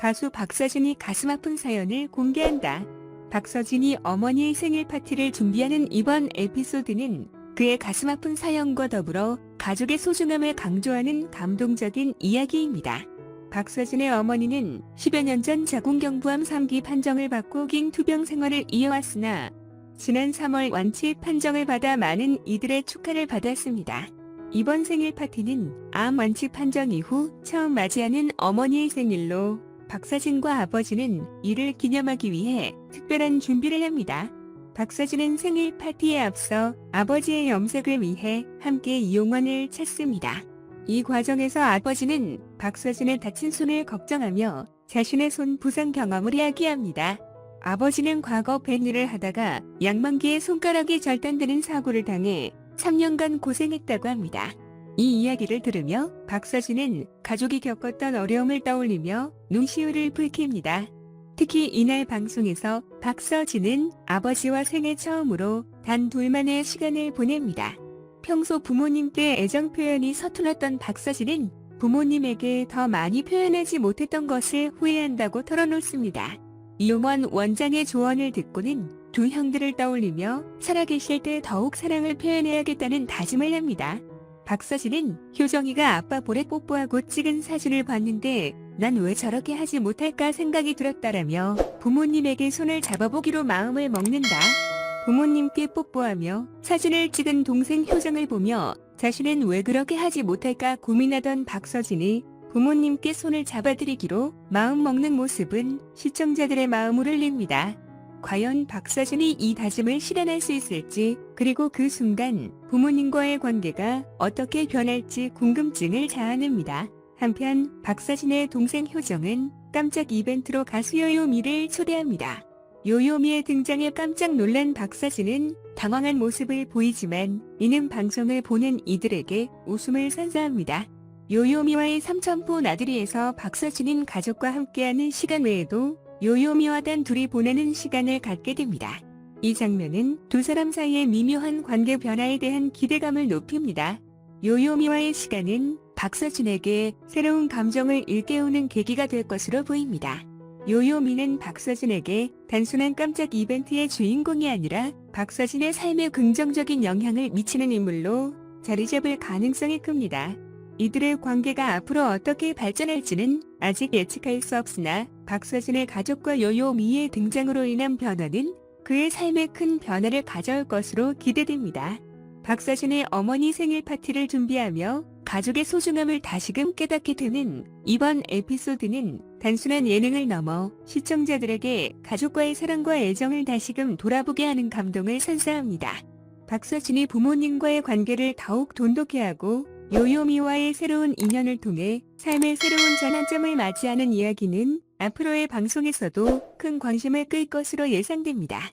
가수 박서진이 가슴 아픈 사연을 공개한다. 박서진이 어머니의 생일 파티를 준비하는 이번 에피소드는 그의 가슴 아픈 사연과 더불어 가족의 소중함을 강조하는 감동적인 이야기입니다. 박서진의 어머니는 10여 년 전 자궁경부암 3기 판정을 받고 긴 투병 생활을 이어왔으나 지난 3월 완치 판정을 받아 많은 이들의 축하를 받았습니다. 이번 생일 파티는 암 완치 판정 이후 처음 맞이하는 어머니의 생일로 박서진과 아버지는 이를 기념하기 위해 특별한 준비를 합니다. 박서진은 생일 파티에 앞서 아버지의 염색을 위해 함께 이용원을 찾습니다. 이 과정에서 아버지는 박서진의 다친 손을 걱정하며 자신의 손 부상 경험을 이야기합니다. 아버지는 과거 밴 일을 하다가 양만기에 손가락이 절단되는 사고를 당해 3년간 고생했다고 합니다. 이 이야기를 들으며 박서진은 가족이 겪었던 어려움을 떠올리며 눈시울을 붉힙니다. 특히 이날 방송에서 박서진은 아버지와 생애 처음으로 단 둘만의 시간을 보냅니다. 평소 부모님께 애정 표현이 서툴렀던 박서진은 부모님에게 더 많이 표현하지 못했던 것을 후회한다고 털어놓습니다. 이용원 원장의 조언을 듣고는 두 형들을 떠올리며 살아계실 때 더욱 사랑을 표현해야겠다는 다짐을 합니다. 박서진은 효정이가 아빠 볼에 뽀뽀하고 찍은 사진을 봤는데 난 왜 저렇게 하지 못할까 생각이 들었다라며 부모님에게 손을 잡아보기로 마음을 먹는다. 부모님께 뽀뽀하며 사진을 찍은 동생 효정을 보며 자신은 왜 그렇게 하지 못할까 고민하던 박서진이 부모님께 손을 잡아드리기로 마음 먹는 모습은 시청자들의 마음을 울립니다. 과연 박서진이 이 다짐을 실현할 수 있을지 그리고 그 순간 부모님과의 관계가 어떻게 변할지 궁금증을 자아냅니다. 한편 박서진의 동생 효정은 깜짝 이벤트로 가수 요요미를 초대합니다. 요요미의 등장에 깜짝 놀란 박서진은 당황한 모습을 보이지만 이는 방송을 보는 이들에게 웃음을 선사합니다. 요요미와의 삼천포 나들이에서 박서진은 가족과 함께하는 시간 외에도 요요미와 단 둘이 보내는 시간을 갖게 됩니다. 이 장면은 두 사람 사이의 미묘한 관계 변화에 대한 기대감을 높입니다. 요요미와의 시간은 박서진에게 새로운 감정을 일깨우는 계기가 될 것으로 보입니다. 요요미는 박서진에게 단순한 깜짝 이벤트의 주인공이 아니라 박서진의 삶에 긍정적인 영향을 미치는 인물로 자리 잡을 가능성이 큽니다. 이들의 관계가 앞으로 어떻게 발전할지는 아직 예측할 수 없으나 박서진의 가족과 요요미의 등장으로 인한 변화는 그의 삶에 큰 변화를 가져올 것으로 기대됩니다. 박서진의 어머니 생일 파티를 준비하며 가족의 소중함을 다시금 깨닫게 되는 이번 에피소드는 단순한 예능을 넘어 시청자들에게 가족과의 사랑과 애정을 다시금 돌아보게 하는 감동을 선사합니다. 박서진이 부모님과의 관계를 더욱 돈독히 하고 요요미와의 새로운 인연을 통해 삶의 새로운 전환점을 맞이하는 이야기는 앞으로의 방송에서도 큰 관심을 끌 것으로 예상됩니다.